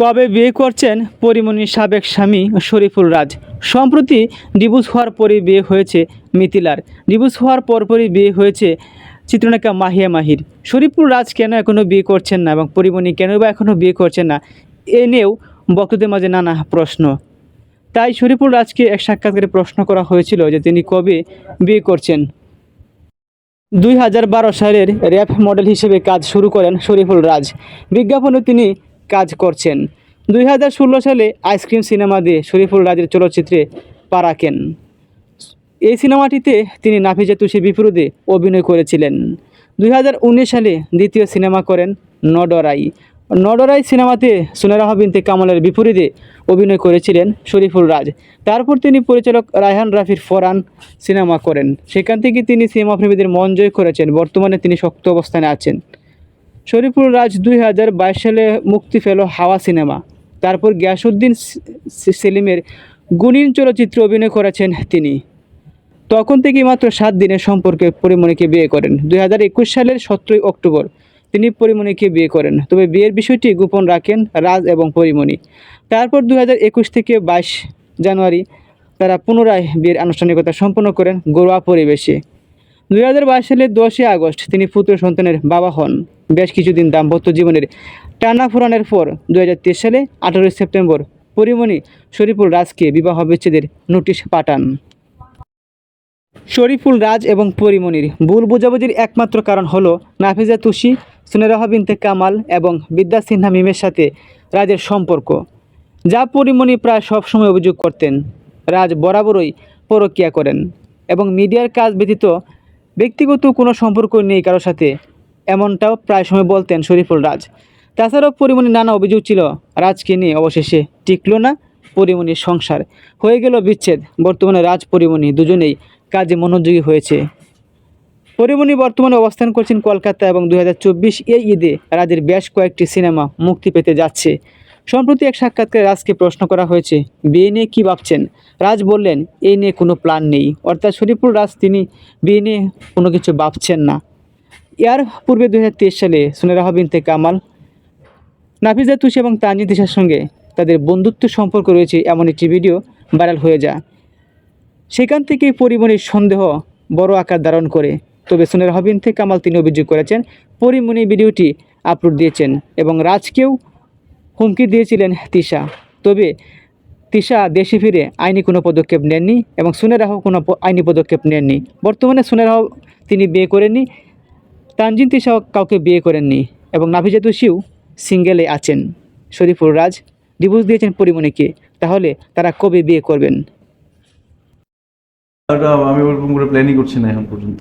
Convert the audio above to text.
কবে বিয়ে করছেন পরিমণির সাবেক স্বামী শরীফুল রাজ? সম্প্রতি ডিভোর্স হওয়ার পরই বিয়ে হয়েছে মিথিলার। ডিভোর্স হওয়ার পরপরই বিয়ে হয়েছে চিত্রনায়িকা মাহিয়া মাহির। শরীফুল রাজ কেন এখনও বিয়ে করছেন না এবং পরিমণি কেন বা এখনও বিয়ে করছেন না? এ নিয়েও বক্তদের মাঝে নানা প্রশ্ন। তাই শরীফুল রাজকে এক সাক্ষাৎকারে প্রশ্ন করা হয়েছিল যে তিনি কবে বিয়ে করছেন। দুই হাজার বারো সালের র্যাপ মডেল হিসেবে কাজ শুরু করেন শরীফুল রাজ। বিজ্ঞাপনে তিনি কাজ করছেন। দুই হাজার ষোলো সালে আইসক্রিম সিনেমা দিয়ে শরীফুল রাজের চলচ্চিত্রে পা রাখেন। এই সিনেমাটিতে তিনি নাফিজা তুষির বিপরীতে অভিনয় করেছিলেন। দুই হাজার উনিশ সালে দ্বিতীয় সিনেমা করেন নডরাই। নডরাই সিনেমাতে সুনেরাহ বিনতে কামালের বিপরীতে অভিনয় করেছিলেন শরীফুল রাজ। তারপর তিনি পরিচালক রায়হান রাফির ফরান সিনেমা করেন। সেখান থেকে তিনি সিনেমা প্রেমীদের মন জয় করেছেন। বর্তমানে তিনি শক্ত অবস্থানে আছেন। শরীফুল রাজ দুই হাজার বাইশ সালে মুক্তি পেল হাওয়া সিনেমা। তারপর গিয়াসুদ্দিন সেলিমের গুণীন চলচ্চিত্রে অভিনয় করেছেন তিনি। তখন থেকে মাত্র সাত দিনের সম্পর্কে পরিমণিকে বিয়ে করেন। দুই হাজার একুশ সালের সতেরোই অক্টোবর তিনি পরিমণিকে বিয়ে করেন। তবে বিয়ের বিষয়টি গোপন রাখেন রাজ এবং পরিমণি তারপর দুই হাজার একুশ থেকে বাইশ জানুয়ারি তারা পুনরায় বিয়ের আনুষ্ঠানিকতা সম্পন্ন করেন ঘরোয়া পরিবেশে। দুই হাজার বাইশ সালের দশই আগস্ট তিনি পুত্র সন্তানের বাবা হন। বেশ কিছুদিন দাম্পত্য জীবনের টানা ফোরানের পর দু হাজার তেইশ সালে আঠারোই সেপ্টেম্বর পরিমণি শরীফুল রাজকে বিবাহ বিচ্ছেদের নোটিশ পাঠান। শরীফুল রাজ এবং পরিমণির ভুল বোঝাবুঝির একমাত্র কারণ হলো নাফিজা তুষি সুনেরাহ বিনতে কামাল এবং বিদ্যা সিনহা মিমের সাথে রাজের সম্পর্ক, যা পরিমণি প্রায় সবসময় অভিযোগ করতেন। রাজ বরাবরই পরকিয়া করেন এবং মিডিয়ার কাজ ব্যতীত ব্যক্তিগত কোনো সম্পর্ক নেই কারোর সাথে। এমনটাও প্রায় সময় বলতেন শরীফুল রাজ। তাছাড়াও পরিমণি নানা অভিযোগ ছিল, রাজকে নিয়ে অবশেষে টিকলো না পরিমণির সংসার। হয়ে গেল বিচ্ছেদ, বর্তমানে রাজ পরিমণি দুজনেই কাজে মনোযোগী হয়েছে। পরিমণি বর্তমানে অবস্থান করছেন কলকাতা এবং দু হাজার চব্বিশ এই ঈদে রাজের বেশ কয়েকটি সিনেমা মুক্তি পেতে যাচ্ছে। সম্প্রতি এক সাক্ষাৎকারে রাজকে প্রশ্ন করা হয়েছে, বিয়ে নিয়ে কী ভাবছেন? রাজ বললেন এই নিয়ে কোনো প্ল্যান নেই। অর্থাৎ শরীফুল রাজ, তিনি বিয়ে নিয়ে কোনো কিছু ভাবছেন না। এর পূর্বে দু হাজার তেইশ সালে সুনেরাহ বিনতে কামাল নাফিজা তুষি এবং তানজিদ দিশার সঙ্গে তাদের বন্ধুত্ব সম্পর্ক রয়েছে এমন একটি ভিডিও ভাইরাল হয়ে যায়। সেখান থেকে পরিমণির সন্দেহ বড় আকার ধারণ করে। তবে সোনের হবিন থেকে কামাল তিনি অভিযোগ করেছেন, পরিমণি ভিডিওটি আপলোড দিয়েছেন এবং রাজকেও হুমকি দিয়েছিলেন তিশা। তবে তিশা দেশে ফিরে আইনি কোনো পদক্ষেপ নেননি এবং সুনেরাহ কোনো আইনি পদক্ষেপ নেননি। বর্তমানে সুনেরাহ তিনি বিয়ে করেননি। তানজিন তিশাও কাউকে বিয়ে করেননি এবং নাফিজা তুষিও সিঙ্গেলে আছেন। শরীফুর রাজ ডিভোর্স দিয়েছেন পরিমণিকে, তাহলে তারা কবে বিয়ে করবেন? আমি ওরকম করে প্ল্যানিং করছি না এখন পর্যন্ত।